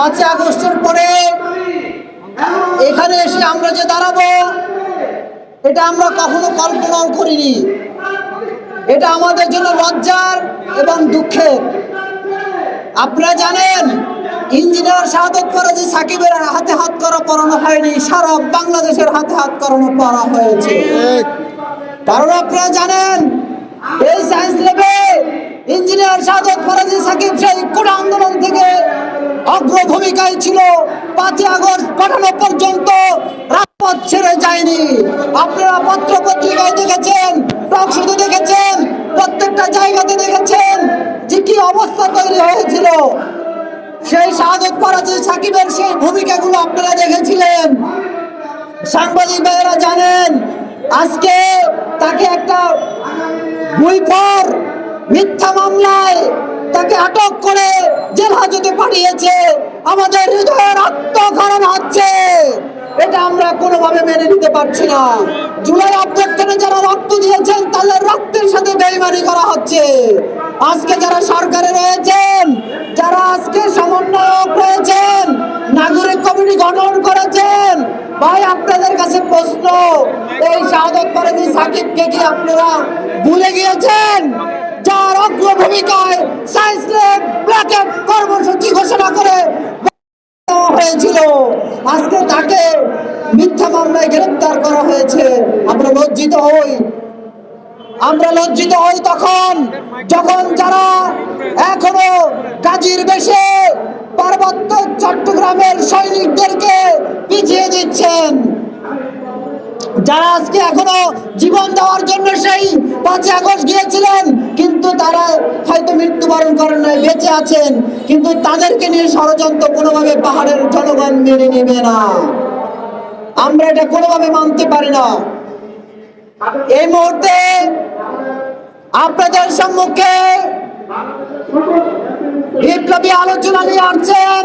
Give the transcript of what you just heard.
পাঁচই আগস্টের পরে এখানে এসে আমরা যে দাঁড়াবো এটা আমরা কখনো কল্পনাও করিনি। এটা আমাদের জন্য লজ্জার এবং দুঃখের। আপনারা জানেন ইঞ্জিনিয়ার শাহাদত করা যে সাকিবের হাতে হাত করা পড়ানো হয়নি সারা বাংলাদেশের হাতে হাত করানো পড়া হয়েছে। কারণ আপনারা জানেন এই সায়েন্স ল্যাবে ইঞ্জিনিয়ার শাহাদত ফরাজি সাকিব সেই কোন আন্দোলন থেকে অগ্রভূমিকায় ছিল পাঁচই আগস্ট পাঠানো পর্যন্ত। রাজপথ ছেড়ে যায়নি। আপনারা পত্র পত্রিকায় দেখেছেন, টকশুতে দেখেছেন, প্রত্যেকটা জায়গাতে দেখেছেন যে কি অবস্থা তৈরি হয়েছিল। সেই শাহাদত ফরাজি সাকিবের সেই ভূমিকাগুলো আপনারা দেখেছিলেন। সাংবাদিক ভাইয়েরা জানেন, আজকে তাকে একটা বইপর মিথ্যা মামলায় তাকে আটক করে হাজতে পাঠিয়েছে, আমাদের হৃদয়ের আত্মহরণ হচ্ছে। এটা আমরা কোনোভাবে মেনে নিতে পারছি না। জুলাই অভ্যর্থনে যারা রক্ত দিয়েছেন, তাদের রক্তের সাথে বেইমানি করা হচ্ছে। আজকে যারা সরকারে রয়েছেন, যারা আজকে সমন্বয়ক রয়েছেন, নাগরিক কমিটি গঠন করেছেন, ভাই, আপনাদের কাছে প্রশ্ন, এই শাহাদত পারেনি সাকিবকে কি আপনারা ভুলে গিয়েছেন? মিথ্যা মামলায় গ্রেফতার করা হয়েছে। আমরা লজ্জিত হই। আমরা লজ্জিত হই তখন, যখন যারা এখনও কাজীর বেশে পার্বত্য চট্টগ্রামের সৈনিকদেরকে পিছিয়ে দিচ্ছেন। যারা আজকে এখনও জীবন দেওয়ার জন্য সেই পাঁচই আগস্ট গিয়েছিলেন, কিন্তু তারা হয়তো মৃত্যুবরণ করেন নাই, বেঁচে আছেন। কিন্তু তাদেরকে নিয়ে ষড়যন্ত্র কোনোভাবে পাহাড়ের জনগণ মেনে নেবে না। আমরা এটা কোনোভাবে মানতে পারি না। এই মুহূর্তে আপনাদের সম্মুখে বিপ্লবী আলোচনা নিয়ে আসছেন।